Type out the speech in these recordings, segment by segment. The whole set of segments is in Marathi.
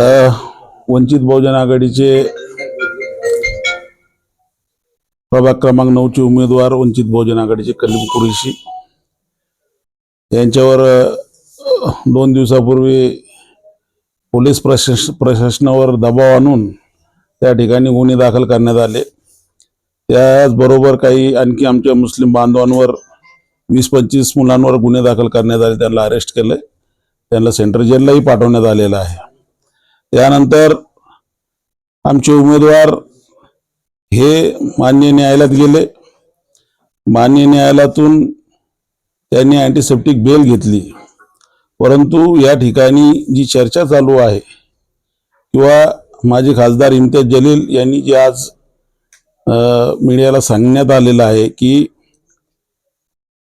वंचित बहुजन आघाडीचे प्रभाग क्रमांक नऊचे उमेदवार वंचित बहुजन आघाडीचे कलीम कुरेशी. यांच्यावर दोन दिवसापूर्वी पोलीस प्रशास प्रशासनावर दबाव आणून त्या ठिकाणी गुन्हे दाखल करण्यात आले. त्याचबरोबर काही आणखी आमच्या मुस्लिम बांधवांवर वीस पंचवीस मुलांवर गुन्हे दाखल करण्यात आले त्यांना अरेस्ट केलं त्यांना सेंट्रल जेललाही पाठवण्यात आलेलं आहे. त्यानंतर आमचे उमेदवार हे मान्य न्यायालयात गेले. मान्य न्यायालयातून त्यांनी अँटीसेप्टिक बेल घेतली. परंतु या ठिकाणी जी चर्चा चालू आहे किंवा माझे खासदार इम्तियाज जलील यांनी जे आज मीडियाला सांगण्यात आलेलं आहे की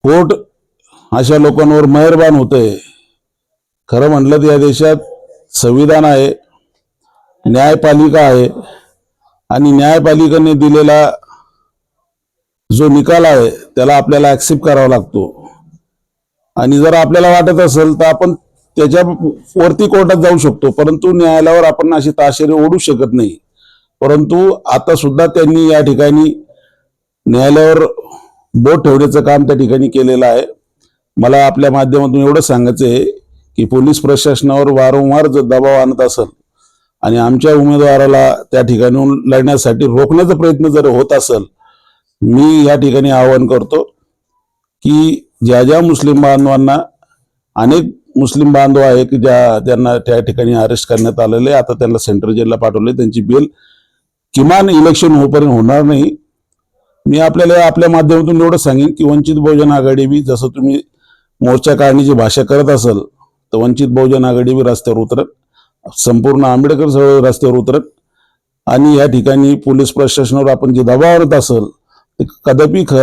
कोर्ट अशा लोकांवर मेहरबान होतंय. खरं म्हटलं तर या देशात संविधान आहे. न्यायपालिका आहे. आणि न्यायपालिकेने दिलेला जो निकाल आहे त्याला आपल्याला ऍक्सेप्ट करावा लागतो. आणि जर आपल्याला वाटत असेल तर आपण त्याच्या वरती कोर्टात जाऊ शकतो. परंतु न्यायालयावर आपण अशी ताशेरे ओढू शकत नाही. परंतु आता सुद्धा त्यांनी या ठिकाणी न्यायालयावर बोट ठेवण्याचं काम त्या ठिकाणी केलेलं आहे. मला आपल्या माध्यमातून एवढं सांगायचं आहे की पोलीस प्रशासनावर वारंवार जर दबाव आणत असेल आणि आमच्या उमेदवाराला त्या ठिकाणी लढण्यासाठी रोखण्याचा प्रयत्न जर होत असेल मी या ठिकाणी आवाहन करतो की ज्या ज्या मुस्लिम बांधवांना अनेक मुस्लिम बांधव आहे की ज्या त्यांना त्या ठिकाणी अरेस्ट करण्यात आलेले आता त्यांना सेंट्रल जेलला पाठवले त्यांची बेल किमान इलेक्शन होईपर्यंत होणार नाही. मी आपल्याला आपल्या माध्यमातून एवढं सांगेन की वंचित बहुजन आघाडी बी जसं तुम्ही मोर्चा काढण्याची भाषा करत असाल तर वंचित बहुजन आघाडी बी रस्त्यावर उतरत. संपूर्ण आंबेडकर चळवळ रस्त्यावर उतरत आणि या ठिकाणी पोलीस प्रशासनावर आपण जे दबाव आणत असेल ते कदापि ख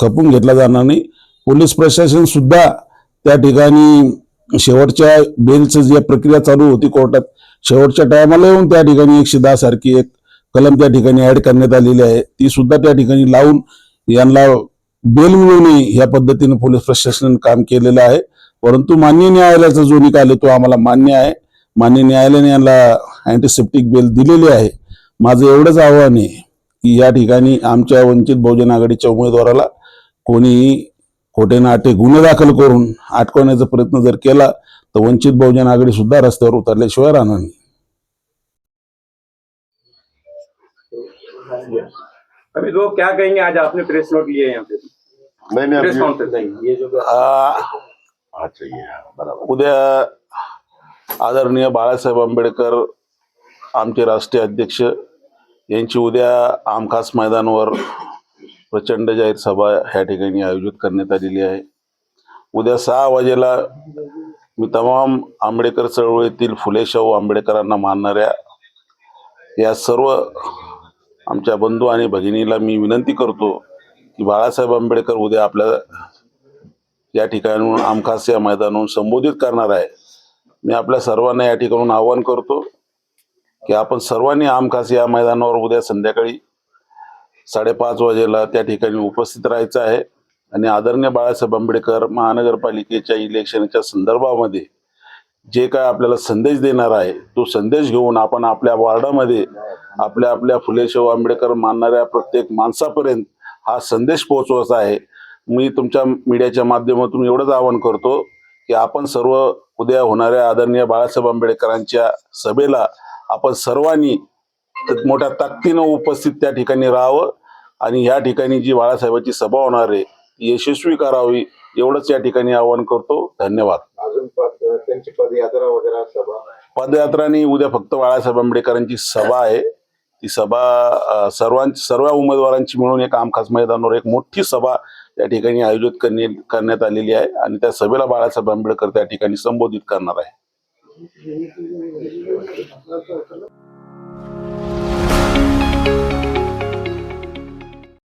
खपून घेतला जाणार नाही. पोलीस प्रशासन सुद्धा त्या ठिकाणी शेवटच्या बेलचं जी प्रक्रिया चालू होती कोर्टात शेवटच्या टायमाला येऊन त्या ठिकाणी एकशे दहा सारखी एक कलम त्या ठिकाणी ऍड करण्यात आलेली आहे. ती सुद्धा त्या ठिकाणी लावून यांना बेल मिळू नये या पद्धतीने पोलीस प्रशासनाने काम केलेलं आहे. परंतु मान्य न्यायालयाचा जो निकाल आहे तो आम्हाला मान्य आहे. मान्य न्यायालयाने यांना अँटीसेप्टिक बेल दिलेली आहे. माझं एवढंच आव्हान आहे की या ठिकाणी आमच्या वंचित बहुजन आघाडीच्या उमेदवाराला कोणीही खोटे नाटे गुन्हे दाखल करून अटकवण्याचा प्रयत्न जर केला तर वंचित बहुजन आघाडी सुद्धा रस्त्यावर उतरल्याशिवाय राहणार नाही. अभी तो क्या कहेंगे? आज आपने प्रेस नोट लिया यहाँ पे। नहीं नहीं प्रेस अभी कॉन्फ्रेंस ये जो आ, चाहिए बराबर। उद्या आदरणीय बाळासाहेब आंबेडकर आमचे राष्ट्रीय अध्यक्ष यांची उद्या आमखास मैदानावर प्रचंड जाहीर सभा ह्या ठिकाणी आयोजित करण्यात आलेली आहे. उद्या सहा वाजेला मी तमाम आंबेडकर चळवळीतील फुले शाहू आंबेडकरांना मानणाऱ्या या सर्व आमच्या बंधू आणि भगिनीला मी विनंती करतो की बाळासाहेब आंबेडकर उद्या आपल्या या ठिकाणून आमखास या मैदानाहून संबोधित करणार आहे. मी आपल्या सर्वांना या ठिकाणून आवाहन करतो की आपण सर्वांनी आमखास या मैदानावर उद्या संध्याकाळी साडेपाच वाजेला त्या ठिकाणी उपस्थित राहायचं आहे. आणि आदरणीय बाळासाहेब आंबेडकर महानगरपालिकेच्या इलेक्शनच्या संदर्भामध्ये जे काय आपल्याला संदेश देणार आहे तो संदेश घेऊन आपण आपल्या वार्डामध्ये आपल्या आपल्या फुले शाहू आंबेडकर मानणाऱ्या प्रत्येक माणसापर्यंत हा संदेश पोहोचवायचा आहे. मी तुमच्या मीडियाच्या माध्यमातून एवढंच आवाहन करतो की आपण सर्व उद्या होणाऱ्या आदरणीय बाळासाहेब आंबेडकरांच्या सभेला आपण सर्वांनी मोठ्या ताकदीनं उपस्थित त्या ठिकाणी राहावं आणि या ठिकाणी जी बाळासाहेबांची सभा होणार आहे ती यशस्वी करावी एवढंच या ठिकाणी आवाहन करतो. धन्यवाद. अजून पद- त्यांची पदयात्रा वगैरे सभा. पदयात्रानी उद्या फक्त बाळासाहेब आंबेडकरांची सभा आहे. ती सभा सर्वांची सर्व उमेदवारांची मिळून एक आमखास मैदानावर एक मोठी सभा त्या ठिकाणी आयोजित करणे करण्यात आलेली आहे आणि त्या सभेला बाळासाहेब आंबेडकर त्या ठिकाणी संबोधित करणार आहे.